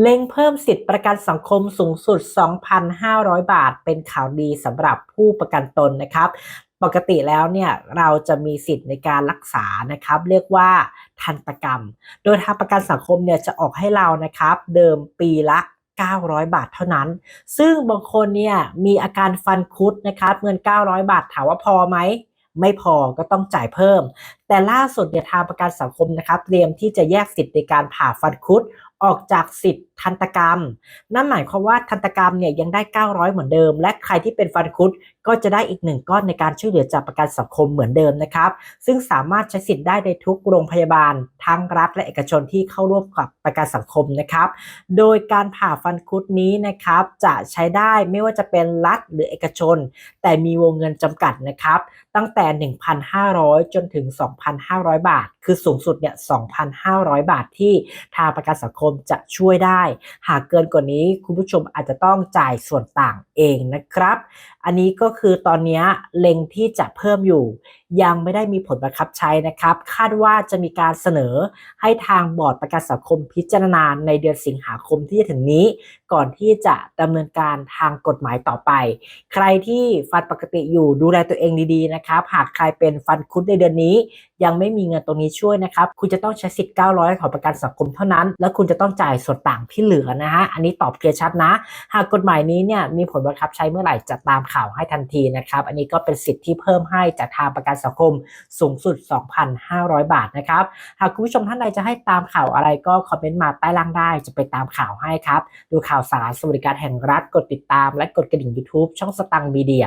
เล็งเพิ่มสิทธิประกันสังคมสูงสุด 2,500 บาท เป็นข่าวดีสำหรับผู้ประกันตนนะครับ ปกติแล้วเนี่ยเราจะมีสิทธิ์ในการรักษานะครับ เรียกว่าทันตกรรม โดยทางประกันสังคมเนี่ยจะออกให้เรานะครับ เดิมปีละ900 บาทเท่านั้น ซึ่งบางคนเนี่ยมีอาการฟันคุดนะครับ เงิน 900 บาทถามว่าพอไหม ไม่พอก็ต้องจ่ายเพิ่ม แต่ล่าสุดเนี่ยทางประกันสังคมนะครับเตรียมที่จะแยกสิทธิ์ในการผ่าฟันคุดออกจากสิทธิ์ทันตกรรม นั่นหมายความว่าทันตกรรมเนี่ยยังได้ 900 เหมือนเดิม และใครที่เป็นฟันคุดก็จะได้อีกหนึ่งก้อนในการช่วยเหลือจากประกันสังคมเหมือนเดิมนะครับ ซึ่งสามารถใช้สิทธิ์ได้ในทุกโรงพยาบาล ทั้งรัฐและเอกชนที่เข้าร่วมกับประกันสังคมนะครับ โดยการผ่าฟันคุดนี้นะครับจะใช้ได้ไม่ว่าจะเป็นรัฐหรือเอกชน แต่มีวงเงินจำกัดนะครับ ตั้งแต่ 1,500 จนถึง2,500 บาท คือสูงสุดเนี่ย 2,500 บาทที่ทางประกันสังคมจะช่วยได้ หากเกินกว่านี้คุณผู้ชมอาจจะต้องจ่ายส่วนต่างเองนะครับ อันนี้ก็คือตอนนี้เล็งที่จะเพิ่มอยู่ ยังไม่ได้มีผลบังคับใช้นะครับ คาดว่าจะมีการเสนอให้ทางบอร์ดประกันสังคมพิจารณาในเดือนสิงหาคมที่จะถึงนี้ ก่อนที่จะดำเนินการทางกฎหมายต่อไป ใครที่ฟันปกติอยู่ดูแลตัวเองดีๆนะครับ หากใครเป็นฟันคุดในเดือนนี้ ยังไม่มีเงินตรงนี้ช่วยนะครับ คุณจะต้องใช้สิทธิ์ 900 ของประกันสังคมเท่านั้น แล้วคุณจะต้องจ่ายส่วนต่างที่เหลือนะฮะ อันนี้ตอบเคลียร์ชัดนะ หากกฎหมายนี้เนี่ยมีผลบังคับใช้เมื่อไหร่จะตามข่าวให้ทันทีนะครับ อันนี้ก็เป็นสิทธิ์ที่เพิ่มให้จากทางประกันสังคมสูงสุด 2,500 บาทนะครับ หากคุณผู้ชมท่านใดจะให้ตามข่าวอะไรก็คอมเมนต์มาใต้ล่างได้ จะไปตามข่าวให้ครับ ดูข่าวสารสวัสดิการแห่งรัฐ กดติดตาม และกดกระดิ่ง YouTube ช่องสตังมีเดีย